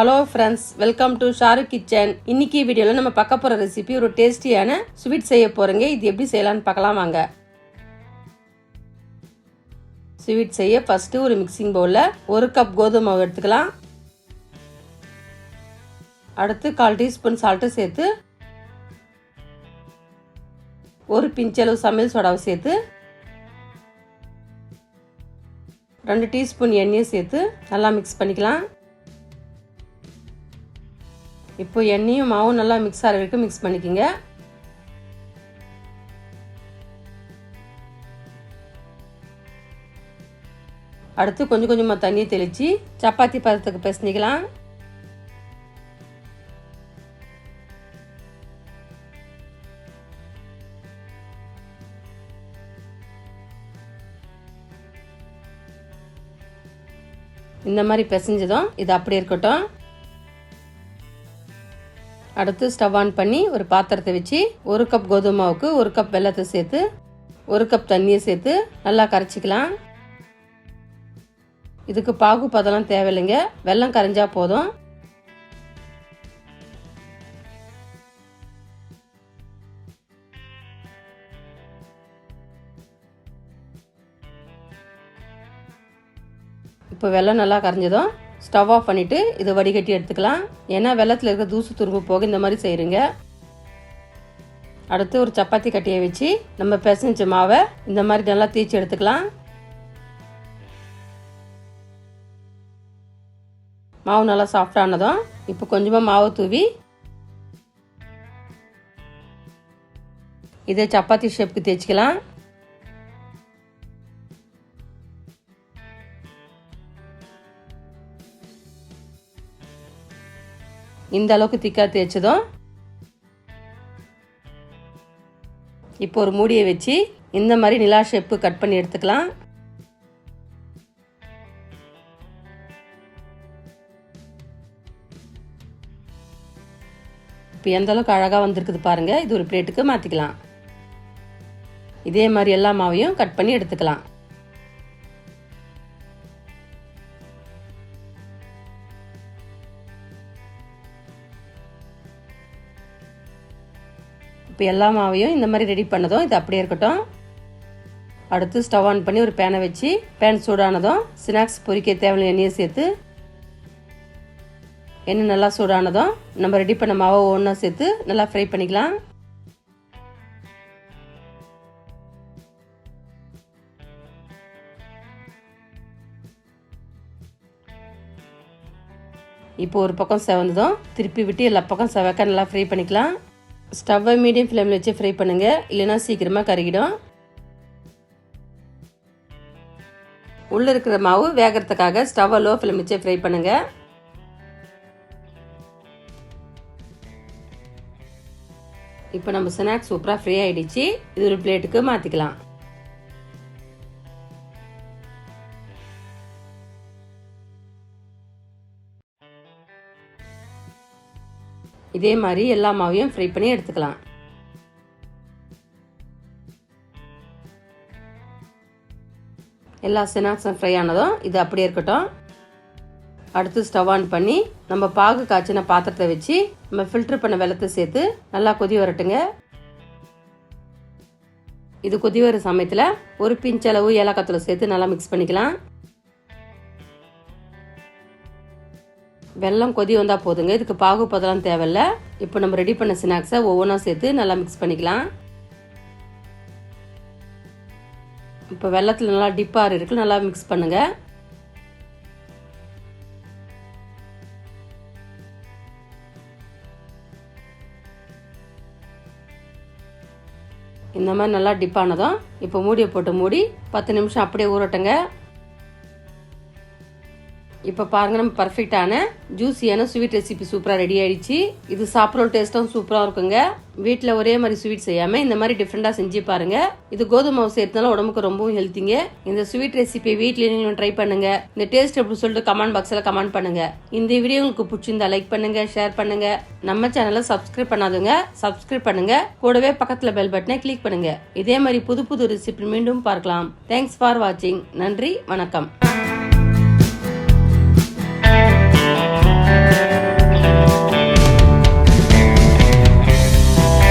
Hello friends welcome to Sharu kitchen இன்னைக்கு வீடியோவில் நம்ம பார்க்க போகிற ரெசிபி ஒரு டேஸ்டியான ஸ்வீட் செய்ய போகிறோங்க இது எப்படி செய்யலாம்னு பார்க்கலாம் வாங்க. ஸ்வீட் செய்ய ஃபஸ்ட்டு ஒரு மிக்சிங் பவுலில் ஒரு கப் கோதுமை மாவு எடுத்துக்கலாம். அடுத்து கால் டீஸ்பூன் சால்ட்டு சேர்த்து ஒரு பிஞ்சளவு சமையல் சோடாவை சேர்த்து ரெண்டு டீஸ்பூன் எண்ணெயை சேர்த்து நல்லா மிக்ஸ் பண்ணிக்கலாம். இப்போ எண்ணெயும் மாவும் நல்லா மிக்ஸ் ஆகிற வரைக்கும் மிக்ஸ் பண்ணிக்கோங்க. அடுத்து கொஞ்சம் கொஞ்சமாக தண்ணியை தெளித்து சப்பாத்தி பதத்துக்கு பிசைஞ்சிக்கலாம் இந்த மாதிரி பிசைஞ்சதும் இது அப்படி இருக்கட்டும். அடுத்து ஸ்டவ் ஆன் பண்ணி ஒரு பாத்திரத்தை வச்சு ஒரு கப் கோதுமை மாவுக்கு ஒரு கப் வெள்ளத்தை சேர்த்து ஒரு கப் தண்ணியை சேர்த்து நல்லா கரைச்சிக்கலாம். இதுக்கு பாகு பதெல்லாம் தேவையில்லைங்க. வெள்ளம் கரைஞ்சா போதும். இப்போ வெள்ளம் நல்லா கரைஞ்சதும் ஸ்டவ் ஆஃப் பண்ணிவிட்டு இதை வடிகட்டி எடுத்துக்கலாம். ஏன்னா வெள்ளத்தில் இருக்க தூசு துரும்பு போக இந்த மாதிரி செய்கிறீங்க அடுத்து ஒரு சப்பாத்தி கட்டியை வச்சு நம்ம பிசைஞ்ச மாவை இந்த மாதிரி நல்லா தேய்ச்சி எடுத்துக்கலாம். மாவு நல்லா சாஃப்டானதும் இப்போ கொஞ்சமாக மாவு தூவி இதே சப்பாத்தி ஷேப்புக்கு தேய்ச்சிக்கலாம். இந்த அளவுக்கு திக்கா தேய்ச்சதும் இப்போ ஒரு மூடியை வச்சு இந்த மாதிரி நிலா ஷேப்பு கட் பண்ணி எடுத்துக்கலாம். இப்போ எந்த அளவுக்கு அழகாக வந்திருக்குது பாருங்க. இது ஒரு பிளேட்டுக்கு மாற்றிக்கலாம் இதே மாதிரி எல்லா மாவையும் கட் பண்ணி எடுத்துக்கலாம். இப்போ எல்லா மாவையும் இந்த மாதிரி ரெடி பண்ணதும் இது அப்படியே இருக்கட்டும். அடுத்து ஸ்டவ் ஆன் பண்ணி ஒரு பேனை வச்சு பேன் சூடானதும் ஸ்நாக்ஸ் பொரிக்க தேவையான எண்ணெயை சேர்த்து எண்ணெய் நல்லா சூடானதும் நம்ம ரெடி பண்ண மாவை ஒன்றா சேர்த்து நல்லா ஃப்ரை பண்ணிக்கலாம். இப்போ ஒரு பக்கம் செவந்ததும் திருப்பி விட்டு எல்லா பக்கம் செவக்க நல்லா ஃப்ரை பண்ணிக்கலாம். ஸ்டவ்வை மீடியம் ஃப்ளேமில் வச்சு ஃப்ரை பண்ணுங்கள் இல்லைன்னா சீக்கிரமாக கருகிடும். உள்ளே இருக்கிற மாவு வேகிறதுக்காக ஸ்டவ்வை லோ ஃப்ளேம் வச்சு ஃப்ரை பண்ணுங்கள் இப்போ நம்ம ஸ்நாக்ஸ் சூப்பராக ஃப்ரீ ஆகிடுச்சு இது ஒரு பிளேட்டுக்கு மாற்றிக்கலாம் இதே மாதிரி எல்லா மாவையும் ஃப்ரை பண்ணி எடுத்துக்கலாம். எல்லா ஸ்நாக்ஸும் ஃப்ரை ஆனதும் இது அப்படியே இருக்கட்டும். அடுத்து ஸ்டவ் ஆன் பண்ணி நம்ம பாகு காய்ச்சின பாத்திரத்தை வச்சு நம்ம ஃபில்டர் பண்ண வெள்ளத்தை சேர்த்து நல்லா கொதி வரட்டுங்க. இது கொதி வர சமயத்தில் ஒரு பிஞ்ச் அளவு ஏலக்காத்தூளை சேர்த்து நல்லா மிக்ஸ் பண்ணிக்கலாம். வெள்ளம் கொதி வந்தால் போதுங்க. இதுக்கு பாகு பதெல்லாம் தேவையில்ல. இப்போ நம்ம ரெடி பண்ண ஸ்நாக்ஸை ஒவ்வொன்றா சேர்த்து நல்லா மிக்ஸ் பண்ணிக்கலாம். இப்போ வெள்ளத்தில் நல்லா டிப்பாக இருக்கு. நல்லா மிக்ஸ் பண்ணுங்கள் இந்த மாதிரி நல்லா டிப்பானதும் இப்போ மூடியை போட்டு மூடி பத்து நிமிஷம் அப்படியே ஊறட்டுங்க. இப்போ பாருங்க நம்ம பர்ஃபெக்டான ஜூஸியான ஸ்வீட் ரெசிபி சூப்பராக ரெடி ஆயிடுச்சு. இது சாப்பிட்ற டேஸ்ட்டும் சூப்பராக இருக்குங்க. வீட்டில் ஒரே மாதிரி ஸ்வீட் செய்யாமல் இந்த மாதிரி டிஃப்ரெண்ட்டாக செஞ்சு பாருங்க. இது கோதுமை மாவு சேர்த்தனால உடம்புக்கு ரொம்பவும் ஹெல்த்திங்க இந்த ஸ்வீட் ரெசிபி வீட்டில் நீங்களும் ட்ரை பண்ணுங்க. இந்த டேஸ்ட் எப்படி சொல்லிட்டு கமெண்ட் பாக்ஸில் கமெண்ட் பண்ணுங்க. இந்த வீடியோ உங்களுக்கு பிடிச்சிருந்தா லைக் பண்ணுங்க ஷேர் பண்ணுங்க. நம்ம சேனலை சப்ஸ்கிரைப் பண்ணாதுங்க சப்ஸ்கிரைப் பண்ணுங்க. கூடவே பக்கத்தில் பெல் பட்டனை கிளிக் பண்ணுங்க. இதே மாதிரி புது புது ரெசிபி மீண்டும் பார்க்கலாம். தேங்க்ஸ் ஃபார் வாட்சிங் நன்றி வணக்கம்.